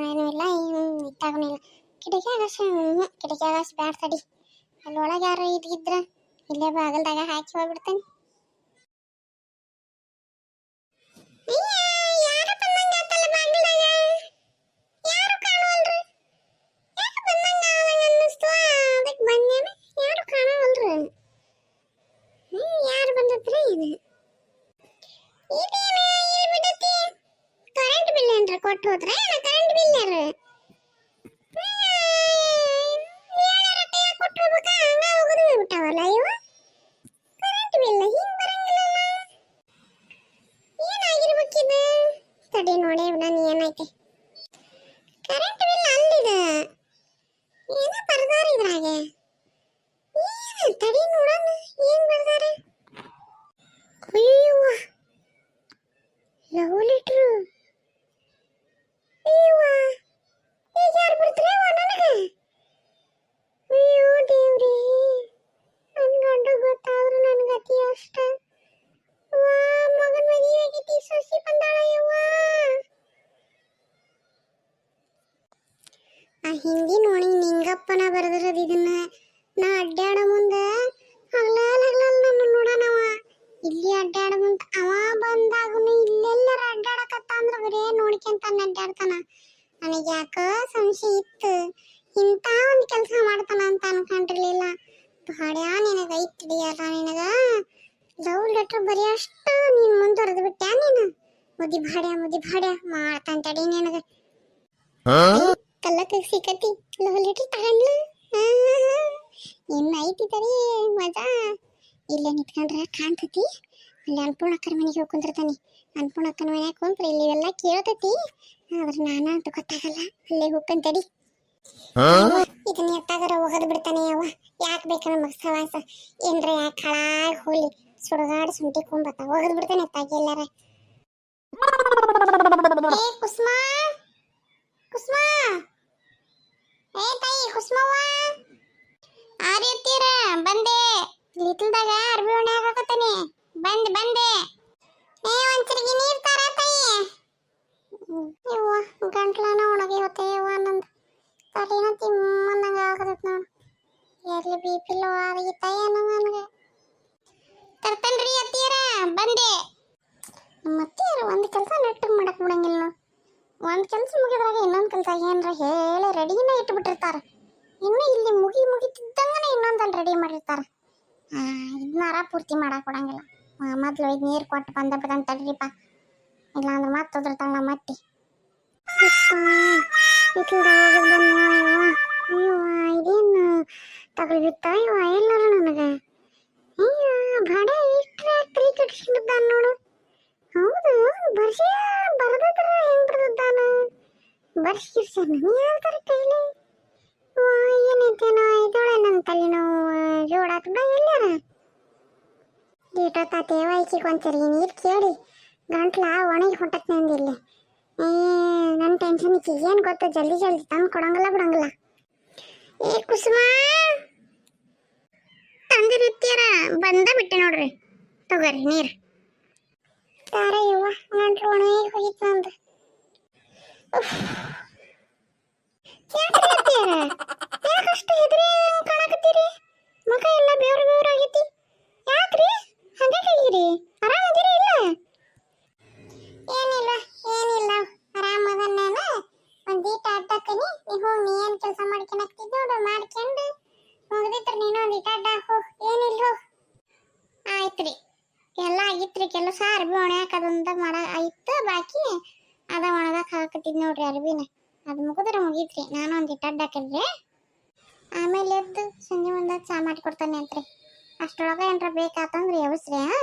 ಗೊತ್ತಾಗಲಿಲ್ಲ ಕಿಟಕಿಯಾಗ ಹ್ಞೂ ಕಿಟಕಿಯಾಗ ಬ್ಯಾಡ ತಡಿ ಅಲ್ಲಿ ಒಳಗೆ ಯಾರು ಇದ್ಗಿದ್ರ ಇಲ್ಲೇ ಬಾಗಲ್ದಾಗ ಹಾಕಿ ಹೋಗ್ಬಿಡ್ತೇನೆ ಯಾರು ಬಂದಂಗ ಆತಲ್ಲ ಬಾಗಲ್ದಾಗ ಯಾರು ಕಾಣವಲ್ರು ಯಾರು ಬಂದಂಗ ಆದಂಗ ಅನ್ನಿಸ್ತು ಅದಕ್ಕೆ ಬಂದೇನ ಯಾರು ಕಾಣವಲ್ರು ಹ್ಮ್ ಯಾರು ಬಂದತ್ರ ಇದು ಇದೇನ ಇಲ್ಲಿ ಬಿಡತಿ ಕರೆಂಟ್ ಬಿಲ್ ಏನ್ರ ಕೊಟ್ಟು ಹೋದ್ರ ಏನ ಕರೆಂಟ್ ಬಿಲ್ ಯಾರು ಕೊಟ್ಟು ಹೋಗ್ಬೇಕಾ ಹಂಗ ಹೋಗುದು ಬಿಟ್ಟಾವಲ್ಲ ಇವ ಕರೆಂಟ್ ಬಿಲ್ ಹಿಂಗ್ ಬರಂಗಿಲ್ಲಲ್ಲ ಏನಾಗಿರ್ಬೇಕಿದು ತಡಿ ನೋಡಿ ನಾನು ಏನೈತೆ ಕರೆಂಟ್ ಬಿಲ್ ಅಲ್ಲಿದೆ ಏನೋ ಬರ್ದಾರ ಇದ್ರಾಗೆ ಏನು ತಡಿ ನೋಡೋಣ ಏನ್ ಬರ್ದಾರ ಅಯ್ಯವ್ವ ಲವ್ ಲೆಟ್ರು ಅಯ್ಯವ್ವ ಈಗ ಯಾರು ಬರ್ತಾರವ್ವ ನನಗೆ ಅಯ್ಯೋ ದೇವ್ರಿ ನನ್ ಗಂಡ ಗೊತ್ತಾದ್ರು ನನ್ ಗತಿ ಅಷ್ಟ ವಾ ಮಗನ್ ಮದುವೆ ಆಗೈತಿ ಸೊಸಿ ಬಂದಾಳ ಯವ್ವ ಆ ಹಿಂದಿ ನೋಡಿ ನಿಂಗಪ್ಪನ ಬರೆದಿರೋದು ಇದನ್ನ ನಾ ಅಡ್ಡಾಡ ಮುಂದ ಹಗಲಾಲ್ ಹಗಲಾಲ್ ನನ್ನ ನೋಡನವ ಇಲ್ಲಿ ಅಡ್ಡಾಡ ಮುಂದ ಅವ ಬಂದಾಗನು ಇಲ್ಲೆಲ್ಲರ ಅಡ್ಡಾಡಕತ್ತ ಅಂದ್ರ ಬರೇ ನೋಡ್ಕೊಂತ ಅಡ್ಡಾಡ್ತಾನ ನನಗೆ ಯಾಕೋ ಸಂಶಯ ಇತ್ತು. ಇಂಥ ಒಂದು ಕೆಲಸ ಮಾಡ್ತಾನ ಅಂತ ಅನ್ಕೊಂಡಿರ್ಲಿಲ್ಲ. ಭಾಡ್ಯಾ ನಿನಗ ಐತಿಡಿಯಲ್ಲ ನಿನಗ? ಲವ್ ಲೆಟರ್ ಬರೆಯಷ್ಟು ನೀನ್ ಮುಂದುವರೆದು ಬಿಟ್ಟ್ಯಾ ನೀನು? ಮುದಿ ಭಾಡ್ಯ ಮುದಿ ಭಾಡ್ಯ ಮಾಡ್ತಾನ ತಡಿ ನಿನಗ ಕಲ್ಲಕ್ಕೆ ಸಿಕ್ಕತಿ ಲವ್ ಲೆಟರ್ ತಗೊಂಡ್ಲ? ಇನ್ನು ಐತಿ ತಡಿ ಮಜಾ. ಇಲ್ಲೇ ನಿಂತ್ಕೊಂಡ್ರೆ ಕಾಣ್ತತಿ? ಅಲ್ಲಿ ಅನ್ಪೂರ್ಣಕ್ಕನ ಮನೆಗೆ ಹೋಗಿ ಕುಂದಿರ್ತಾನೆ. ಅನ್ಪೂರ್ಣಕ್ಕನ ಮನೆಗೆ ಕುಂತ್ರೆ ಇಲ್ಲಿ ಇವೆಲ್ಲ ಕೇಳ್ತತಿ. ಆದ್ರೆ ನಾನ ಅಂತ ಗೊತ್ತಾಗಲ್ಲ. ಅಲ್ಲೇ ಹೋಗ್ಕಂತಡಿ ಇದನ್ನ ಎತ್ತಾಗರ ಹೋಗದ್ ಬಿಡ್ತಾನೆ ಅವ ಯಾಕೆ ಬೇಕು ನಮಗ್ ಸವಾಸ? ಏನ್ರ ಯಾಕೆ ಹಾಳಾಗಿ ಹೋಲಿ? ಸುಡಗಾಡ್ ಸುಂಟಿ ಕುಂಬತ್ತ. ಹೋಗದ್ ಬಿಡ್ತಾನೆ ಎತ್ತಾಗಿ ಎಲ್ಲಾರ. ಏ ಕುಸ್ಮಾ! ಕುಸ್ಮಾ! ಏ ತಾಯಿ ಕುಸ್ಮವ್ವ! ಆರ್ಯತ್ತೀರ ಬಂದೆ! ಬಂದ್ ಬಂದೆ ಏ ಒಂಚರಿಗೆ ನೀರ್ ತರ ತಾಯಿ ಯವ್ವ ಗಂಟ್ಲನ ಒಣಗಿ ಹೋತೆ ಯವ್ವ ನಂದು ತಲೆನ ತಿಮ್ಮನ್ನಂಗ ಆಗತೈತ್ ನೋಡು ಎಲ್ಲಿ ಬಿ ಪಿ ಲೋ ಆಗಿತ್ತ ಏನೋ ನನಗೆ ತರ್ತನ್ರಿ ಅತ್ತೀರ ಬಂದೆ ಮತ್ತೆ ಒಂದು ಕೆಲಸ ನೆಟ್ಟಿಗೆ ಮಾಡಕ್ ಬಿಡಂಗಿಲ್ಲ ನೋಡು ಒಂದು ಕೆಲಸ ಮುಗಿದ್ರಾಗ ಇನ್ನೊಂದು ಕೆಲಸ ಏನ್ರ ಹೇಳಿ ರೆಡಿನ ಇಟ್ಬಿಟ್ಟಿರ್ತಾರ ಇನ್ನು ಇಲ್ಲಿ ಮುಗಿ ಮುಗಿತಿದ್ದಂಗನೆ ಇನ್ನೊಂದಲ್ಲಿ ರೆಡಿ ಮಾಡಿರ್ತಾರ ಇದನ್ನಾರ ಪೂರ್ತಿ ಮಾಡಕ್ ಕೊಡಂಗಿಲ್ಲ ಮೊದಲು ಇದು ನೀರು ಕೊಟ್ಟು ಬಂದ ಬಿಡಂತ ತಡ್ರಿಪ್ಪ ಇಲ್ಲಾಂದ್ರೆ ಮತ್ತೆ ಒದರ್ತಾಳ ಮತ್ತೆ ಇದೇನು ತಗೊಳ್ಬಿತ್ತ ಇವ ಎಲ್ಲರ ನನಗೆ? ಅಯ್ಯ, ಬಡ ಇಟ್ರೆ ತಲೆ ಕೆಡಿಸ್ಕೊಂಡಿದ್ದಾನ ನೋಡು. ಹೌದು ಬರ್ಸಿ ಬರದತ್ರ ಹೆಂಗ್ ಬರ್ಸಿ ನೀ ಹೇಳ್ತಾರ ಕೈಲಿ? ಏನೈತೇನೋ ಇದೊಳೆ ನನ್ನ ತಲೆನೋವು ಜೋಡಾತ್ ಬಿಡ ಎಲ್ಲಾರ. ಈಟೊತ್ತ ತೇವಾಯ್ಕಿಗೆ ಒಂದ್ಸರಿ ನೀರು ಕೇಳಿ. ಗಂಟ್ಲ ಒಣಗಿ ಹೊಂಟತ್ತೆ ಅಂದಿಲ್ಲಿ. ಏ ನನ್ನ ಟೆನ್ಷನ್ ಏನು ಗೊತ್ತು? ಜಲ್ದಿ ಜಲ್ದಿ ತಂದು ಕೊಡಂಗಲ್ಲ, ಬಿಡಂಗಿಲ್ಲ. ಏ, ಕುಸುಮ! ತಂದಿರುತ್ತೀರ ಬಂದ ಬಿಟ್ಟೆ ನೋಡ್ರಿ. ತಗೋರಿ, ನೀರು. ತಾರ ಯವ್ವ, ಗಂಟ್ಲು ಒಣಗಿ ಹೋಗಿತ್ತು ನಂದು. ನೀ ಏನು ನೀ ಏನ್ ಕೆಲಸ ಮಾಡ್ಕೊಳಕ್ತಿದ್ ನೋಡು, ಮಾಡ್ಕೊಂಡು ಮುಗ್ದಿತ್ರ ನೀನು ಒಂದು ಇಟಾಟ ಹೋಗ್ ಏನಿಲ್ಲ ಹೋಗ್ ಆಯ್ತ್ರಿ. ಎಲ್ಲ ಆಗಿತ್ರಿ ಕೆಲಸ. ಅರ್ಬಿ ಒಣಗಾಕದಂತ ಮಾಡ ಆಯ್ತು. ಬಾಕಿ ಅದ ಒಣಗಾಕ ಹಾಕತ್ತಿದ್ ನೋಡ್ರಿ ಅರ್ಬಿನ. ಅದು ಮುಗಿದ್ರೆ ಮುಗೀತ್ರಿ. ನಾನು ಒಂದು ಇಟಾಟ ಹಾಕಿದ್ರಿ ಆಮೇಲೆ ಎದ್ದು ಸಂಜೆ ಮುಂದಾಗ ಚಾ ಮಾಡಿ ಕೊಡ್ತಾನೆ ಅಂತ್ರಿ. ಅಷ್ಟೊಳಗೆ ಏನ್ರ ಬೇಕಾತಂದ್ರೆ ಎವಸ್ರಿ ಹಾ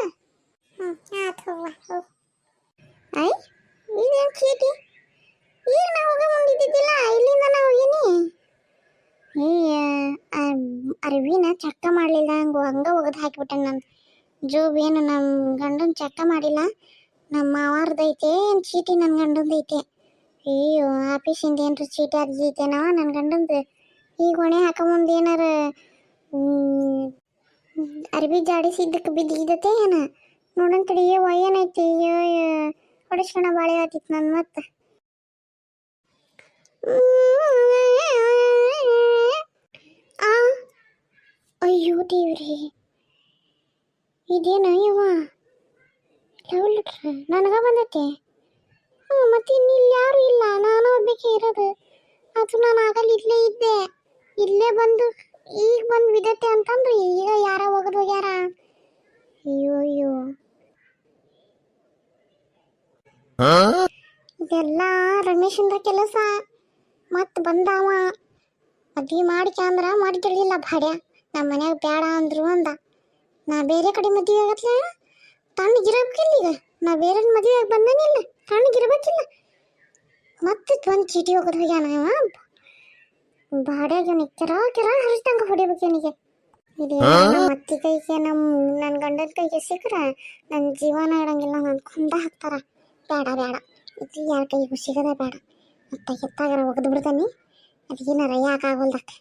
ಹ್ಞೂ ಆತು ಹೋಗ್ವಾ ಹೋಗ್ ಐ, ಇದೇನು ಚೀಟಿ ಈಗ ನಾವು ಹೋಗೋ ಮುಂದಿದ್ದಿದ್ದಿಲ್ಲ ಇಲ್ಲಿಂದ ನಾವು ಹೋಗಿನಿ ಏ ಅರಿವಿನ ಚಕ್ಕ ಮಾಡಲಿಲ್ಲ, ಹಂಗೆ ಹಂಗೆ ಒಗೆದು ಹಾಕಿಬಿಟ್ಟೆ ನಾನು. ಜೋಬ್ ಏನು ನಮ್ಮ ಗಂಡನ ಚಕ್ಕ ಮಾಡಿಲ್ಲ ನಮ್ಮ ಮಾವಾರ್ದೈತೆ ಏನು ಚೀಟಿ ನನ್ನ ಗಂಡಂದೈತೆ ಅಯ್ಯೋ ಆಫೀಸಿಂದ ಏನರ ಚೀಟಿ ಅರ್ಜಿ ಐತೆನವ ನನ್ನ ಗಂಡಂದು ಈಗ ಹೊಣೆ ಹಾಕೊಂಬಂದು ಏನಾರ ಅರ್ಬಿ ಜಾಡಿಸಿದ್ದಕ್ಕೆ ಬಿದ್ದಿದ್ದತೆ ಏನ? ನೋಡೋಣ ಅಯ್ಯೋ ಏನೈತಿ ಅಯ್ಯೋ ಹೊಡಿಸ್ಕೊಣ ಬಾಳೆ ಆತಿತ್ತು ನನ್ನ ಮತ್ತೆ ದೇವ್ರಿ. ಇದೇನ ಇವ? ಲವ್ ಲೆಟ್ರ್ ನನಗ ಬಂದೈತೆ? ಹ್ಞೂ ಮತ್ತೆ ಇನ್ನಿಲ್ಲಿ ಯಾರು ಇಲ್ಲ? ನಾನು ಒಬ್ಬಕ್ಕೆ ಇರೋದು. ಅದು ನಾನು ಆಗಲ್ಲಿ ಇಲ್ಲೇ ಇದ್ದೆ. ಇಲ್ಲೇ ಬಂದು ಈಗ ಬಂದು ಬಿದ್ದತ್ತೆ ಅಂತಂದ್ರೆ ಈಗ ಯಾರ ಹೋಗೋದು ಹೋಗ್ಯಾರ? ಅಯ್ಯೋ ಅಯ್ಯೋ. ಇದೆಲ್ಲ ರಮೇಶಿಂದ ಕೆಲಸ. ಮತ್ತೆ ಬಂದಾವ. ಮದ್ವೆ ಮಾಡಿ ಮಾಡಿದಿರಲಿಲ್ಲ ಭಾಡ್ಯ. ನಮ್ಮ ಮನ್ಯಾಗ ಬೇಡ ಅಂದ್ರು ಅಂದ. ನಾ ಬೇರೆ ಕಡೆ ಮದುವೆ ಆಗತ್ಲ? ತಣ್ಣಗಿರಬೇಕಿಲ್ಲ ಈಗ. ನಾ ಬೇರೆ ಮದುವೆ ಬಂದನಿಲ್ಲ ತಣ್ಣಗಿರ್ಬೇಕಿಲ್ಲ ಮತ್ತೆ ಒಂದು ಚೀಟಿ ಹೋಗೋದು ಹೋಗ್ಯಾನ ಇವ ಬಾಡ್ಯಾಗ ಕೆರ ಕೆರ ಹರಿಸ್ದಂಗ ಹೊಡಿಬೇಕು ಇವನಿಗೆ. ಇದು ನಮ್ಮ ಅತ್ತಿ ಕೈಗೆ ನಮ್ಮ ನನ್ನ ಗಂಡನ ಕೈಗೆ ಸಿಕ್ಕರೆ ನನ್ನ ಜೀವನ ಇಡಂಗಿಲ್ಲ ನನ್ನ ಕುಂದ ಹಾಕ್ತಾರ. ಬೇಡ ಬೇಡ ಇದು ಯಾರ ಕೈಗೂ ಸಿಗದ ಬೇಡ ಮತ್ತೆ ಎತ್ತಾಗರ ಒಗೆದು ಬಿಡ್ತಾನೆ? ಅದಕ್ಕೇನಾರ ಯಾಕೆ ಆಗೋಲ್ದಕ್ಕ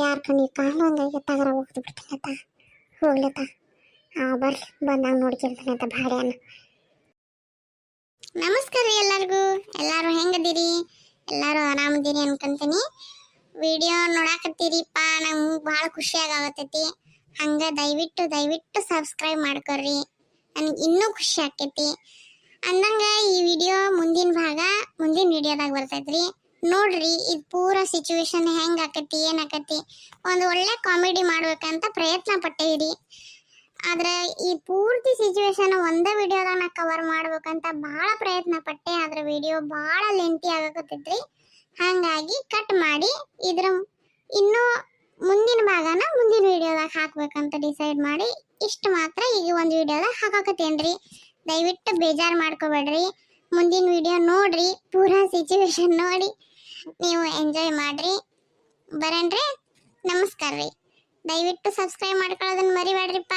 ಯಾರ ಕಣ್ಣಿಗೆ ಕಾಲು ಹಂಗಾಗಿ ಎತ್ತಾಗರ ಹೋಗ್ದು ಬಿಡ್ತಾನೆ ಅತ್ತ ಹೋಗ್ಲತ್ತ. ಆ, ಬರ್ರಿ. ಬಂದಾಗ ನೋಡ್ಕೊಳ್ತಾನೆ ಅಂತ ಭಾಡ್ಯಾನ. ನಮಸ್ಕಾರ ರೀ ಎಲ್ಲರಿಗೂ. ಎಲ್ಲರೂ ಹೆಂಗದಿರಿ? ಎಲ್ಲರೂ ಆರಾಮದಿರಿ ಅನ್ಕೊಂತೀನಿ. ವಿಡಿಯೋ ನೋಡಾಕತ್ತೀರಿಪ್ಪ ನಮ್ಗೆ ಭಾಳ ಖುಷಿಯಾಗತ್ತೈತಿ ಹಂಗೆ ದಯವಿಟ್ಟು ದಯವಿಟ್ಟು ಸಬ್ಸ್ಕ್ರೈಬ್ ಮಾಡ್ಕೊರಿ ನನಗೆ ಇನ್ನೂ ಖುಷಿ ಆಕೈತಿ. ಅಂದಂಗ ಈ ವಿಡಿಯೋ ಮುಂದಿನ ಭಾಗ, ಮುಂದಿನ ವಿಡಿಯೋದಾಗ ಬರ್ತೈತ್ರಿ. ನೋಡ್ರಿ, ಇದು ಪೂರ ಸಿಚುವೇಶನ್ ಹೆಂಗೆ ಆಕತಿ ಏನಾಕತಿ ಒಂದು ಒಳ್ಳೆ ಕಾಮಿಡಿ ಮಾಡ್ಬೇಕಂತ ಪ್ರಯತ್ನ ಪಟ್ಟೇವ್ರಿ ಆದ್ರೆ, ಈ ಪೂರ್ತಿ ಸಿಚುವೇಶನ್ ಒಂದೇ ವಿಡಿಯೋದಾಗ ಕವರ್ ಮಾಡ್ಬೇಕಂತ ಭಾಳ ಪ್ರಯತ್ನ ಪಟ್ಟೆ. ಆದ್ರೆ ವಿಡಿಯೋ ಭಾಳ ಲೆಂತಿ ಆಗಕತ್ತೈತ್ರಿ. ಹಾಗಾಗಿ ಕಟ್ ಮಾಡಿ ಇದ್ರ ಇನ್ನೂ ಮುಂದಿನ ಭಾಗನ ಮುಂದಿನ ವಿಡಿಯೋದಾಗ ಹಾಕ್ಬೇಕಂತ ಡಿಸೈಡ್ ಮಾಡಿ ಇಷ್ಟು ಮಾತ್ರ ಈಗ ಒಂದು ವಿಡಿಯೋದಾಗ ಹಾಕಾಕತ್ತೇನ್ರಿ. ದಯವಿಟ್ಟು ಬೇಜಾರು ಮಾಡ್ಕೋಬೇಡ್ರಿ. ಮುಂದಿನ ವಿಡಿಯೋ ನೋಡ್ರಿ, ಪೂರಾ ಸಿಚುವೇಶನ್ ನೋಡಿ. ನೀವು ಎಂಜಾಯ್ ಮಾಡ್ರಿ. ಬರೇನ್ರಿ. ನಮಸ್ಕಾರ ರೀ. ದಯವಿಟ್ಟು ಸಬ್ಸ್ಕ್ರೈಬ್ ಮಾಡ್ಕೊಳ್ಳೋದನ್ನ ಮರಿಬೇಡ್ರಿಪ್ಪ.